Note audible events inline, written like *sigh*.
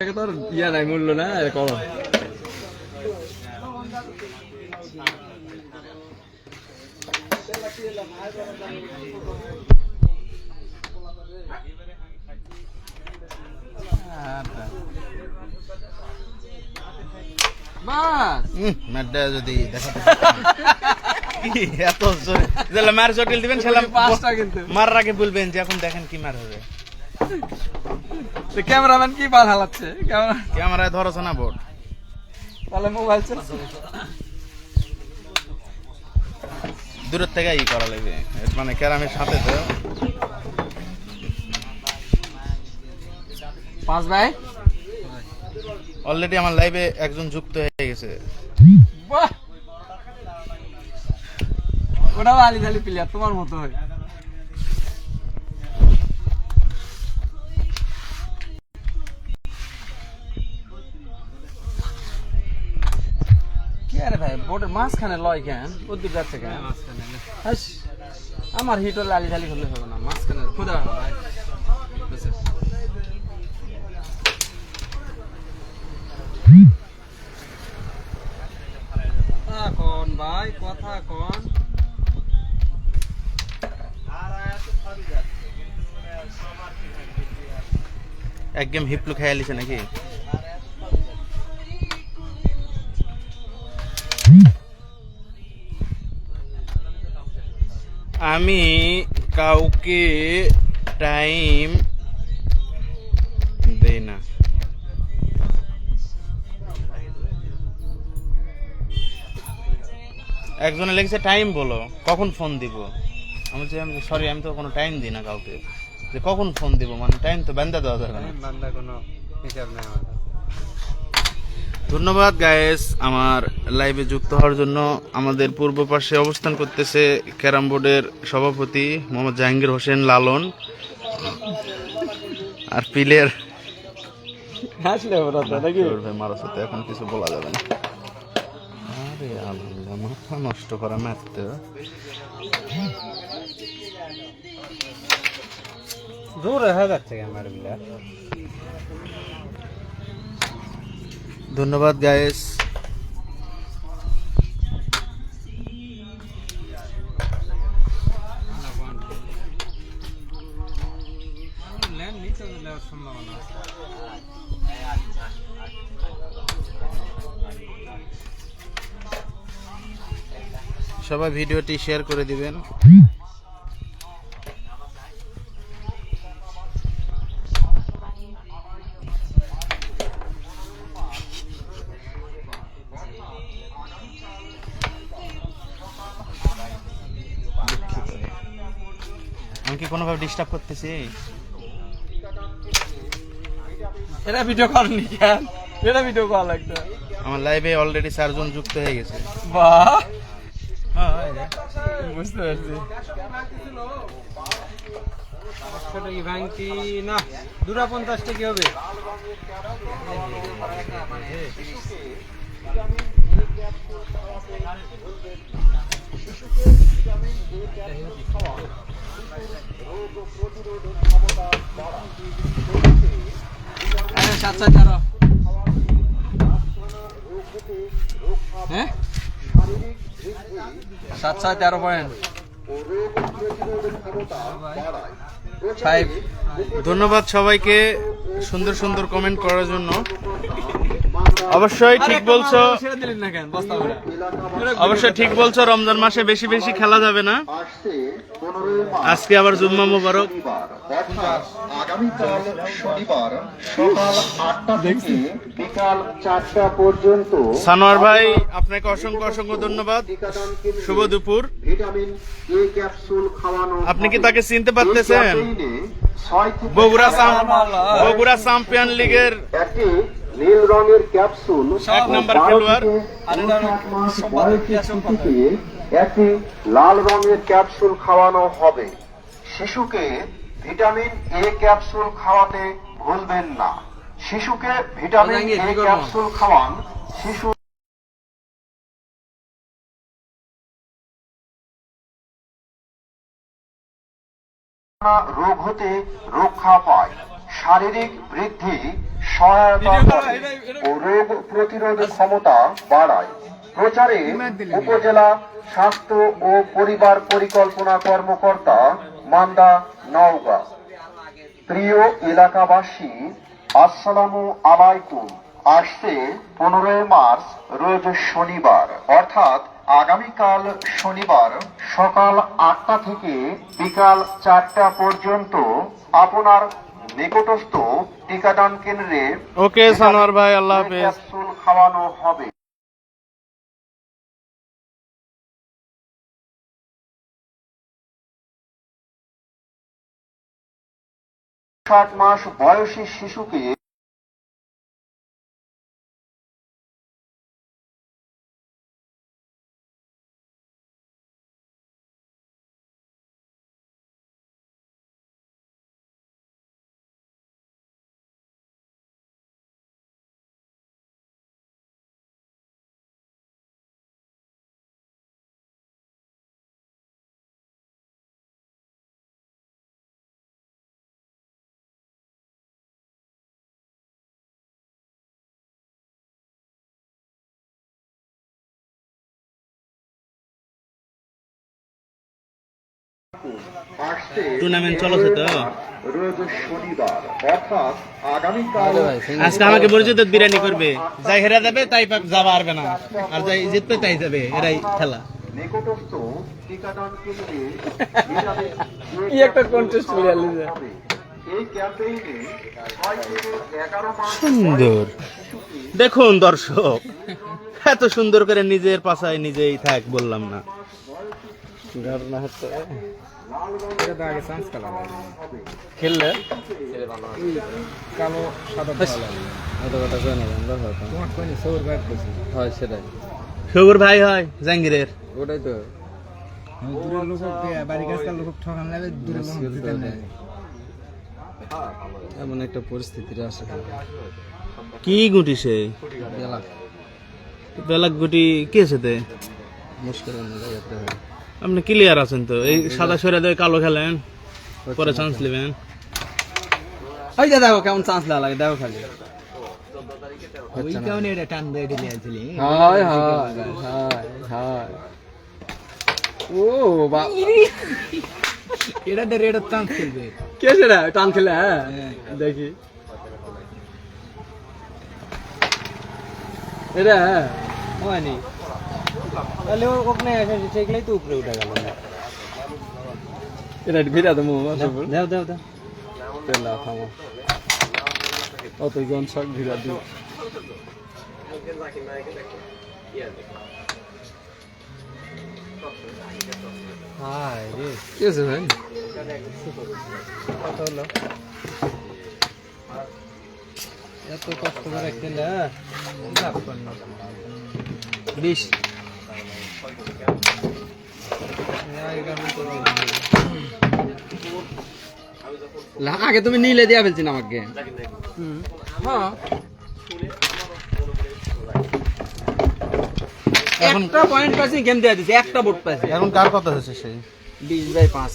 তোর ইয়া নাই মূল্য না যদি এত মার জটিল দিবেন মার আগে বলবেন যে এখন দেখেন কি মার হবে। তো ক্যামেরাম্যান কি বাল হালাচ্ছে? ক্যামেরা ক্যামেরায় ধরছো না বোর্ড। তাহলে মোবাইল চলছে দূরের থেকে ই করা লাগবে। মানে ক্যারামের সাথে তো। পাঁচ ভাই। অলরেডি আমার লাইভে একজন যুক্ত হয়ে গেছে। বাহ! ওটাও আলি প্লেয়ার তোমার মতো হয়। ভাই বোর্ডের মাঝখানে লয় কেন? উদ্যোগ যাচ্ছে কেন? হাস, আমার হিট হলে আলি জালি হলে হবে না মাঝখানে খুদা ভাই কথা কন ভাই কথা কন। এক গেম হিপলু খেয়ে নাকি? আমি কাউকে টাইম দেই না। একজনে লেগেছে টাইম বলো, কখন ফোন দিব? আমি বলছি, আমি সরি আমি তো কোনো টাইম দিই না কাউকে। যে কখন ফোন দিব? মানে টাইম তো বেঁধে দেওয়া যাবে না। বান্দা কোনো হিসাব নেই আমার। ধন্যবাদ গায়েস আমার লাইভে যুক্ত হওয়ার জন্য। আমাদের পূর্ব পাশে অবস্থান করতেছে ক্যারাম বোর্ডের সভাপতি মোহাম্মদ জাহাঙ্গীর হোসেন লালন। আর পিলের ভাই মারার সাথে এখন কিছু বলা যাবে না। আরে আল্লাহ মাথা নষ্ট করা ম্যাথতে দূর হয়ে যাচ্ছে আমার ধন্যবাদ গায়েস সবাই ভিডিওটি শেয়ার করে দিবেন। কি কোনোভাবে ডিস্টার্ব করতেছি? এটা ভিডিও করেনি কেন? এটা ভিডিও কল লাগতো আমার লাইভে অলরেডি চারজন যুক্ত হয়ে গেছে। বাহ! হ্যাঁ বুঝতে পারছি। না দুটা পঞ্চাশটা কি হবে? তেরো হ্যাঁ সাত ছয় তেরো পয়েন্ট। ধন্যবাদ সবাইকে সুন্দর সুন্দর কমেন্ট করার জন্য। অবশ্যই ঠিক বলছো। অবশ্যই ঠিক বলছো রমজান মাসে বেশি বেশি খেলা যাবে না। আজকে আবার জুম্মা মোবারক। আগামীকাল শনিবার সকাল আটটা থেকে বিকাল চারটা পর্যন্ত সানোয়ার ভাই আপনাকে অসংখ্য অসংখ্য ধন্যবাদ। শুভ দুপুর। ভিটামিন এ ক্যাপসুল খাওয়ানো আপনি কি তাকে চিনতে পারতেছেন? বগুড়া বগুড়া চ্যাম্পিয়ন লিগের নীল রঙের ক্যাপসুল নম্বর খেলোয়াড়। একটি লাল রঙের ক্যাপসুল খাওয়ানো হবে। শিশুকে ভিটামিন এ ক্যাপসুল খাওয়াতে ভুলবেন না। শিশুকে ভিটামিন এ ক্যাপসুল খাওয়ান শিশু রোগ হতে রক্ষা পায়। শারীরিক বৃদ্ধি সহায়তা করে ও রোগ প্রতিরোধ ক্ষমতা বাড়ায়। প্রচারে উপজেলা স্বাস্থ্য ও পরিবার পরিকল্পনা কর্মকর্তা মান্দা নওগাঁ। প্রিয় এলাকাবাসী আসসালামু আলাইকুম। আসছে পনেরোই মার্চ রোজ শনিবার। অর্থাৎ আগামীকাল শনিবার সকাল আটটা থেকে বিকাল চারটা পর্যন্ত আপনার নিকটস্থ টিকাদান কেন্দ্রে ওকে সানোয়ার ভাই আল্লাহ হাফেজ। ক্যাপসুল খাওয়ানো হবে। ষাট মাস বয়সী শিশুকে টুর্নামেন্ট চলছে তো? আজকে আমাকে পরিচিত বিরিয়ানি করবে। যাই হেরা যাবে তাই যাবা পারবে না। আর যাই জিতবে তাই যাবে এরাই খেলা। কি *laughs* একটা মাস সুন্দর। দেখুন দর্শক এত সুন্দর করে নিজের পাশায় নিজেই থাক বললাম না। ঘটনা হচ্ছে খেললে? কালো সাদা বেশ, এত কথা কই না আমরা হয়তো তোমার সৌর করছি হয় সেটাই। সবুর ভাই হয় জাহাঙ্গীরের। ওটাই তো। দূরের লোক বাড়ি কাজকার লোক ঠকান লাগে দূরের লোক দিতে নেই এমন একটা পরিস্থিতির আসে। কি গুটি সে? বেলাক। গুটি কে সাথে মুশকিল জায়গাতে হয় আপনি ক্লিয়ার আছেন তো? এই সাদা সরে দিয়ে কালো খেলেন পরে চান্স নেবেন। ওই যে দেখো কেমন চান্স লাগে দেখো খালি। ওই কারণে এটা টান দিয়ে ঢেলে আনছিলি হায় হায় হায় হায়। ও বা এটা দিয়ে রেডের চান্স খেলবে। কে সেটা? টান খেলে হ্যাঁ? দেখি। এটা হ্যাঁ। হয়নি তাহলে ওখানে এসে সেগুলাই তো উপরে উঠে গেল। এটা ভিড়া তো দাও দাও দাও পেলা থামা। অত জন সব ভিড়া দিও। হাই রে। কি আছে ভাই? কত হলো? এত কষ্ট করে খেলে বিশ। আগে তুমি নীলে দিয়া ফেলছি না আমাকে। হ্যাঁ একটা পয়েন্ট পাইছি গেম দেওয়া দিছি একটা বোর্ড পাইছি এখন কার কথা হচ্ছে সেই? বিশ বাই পাঁচ।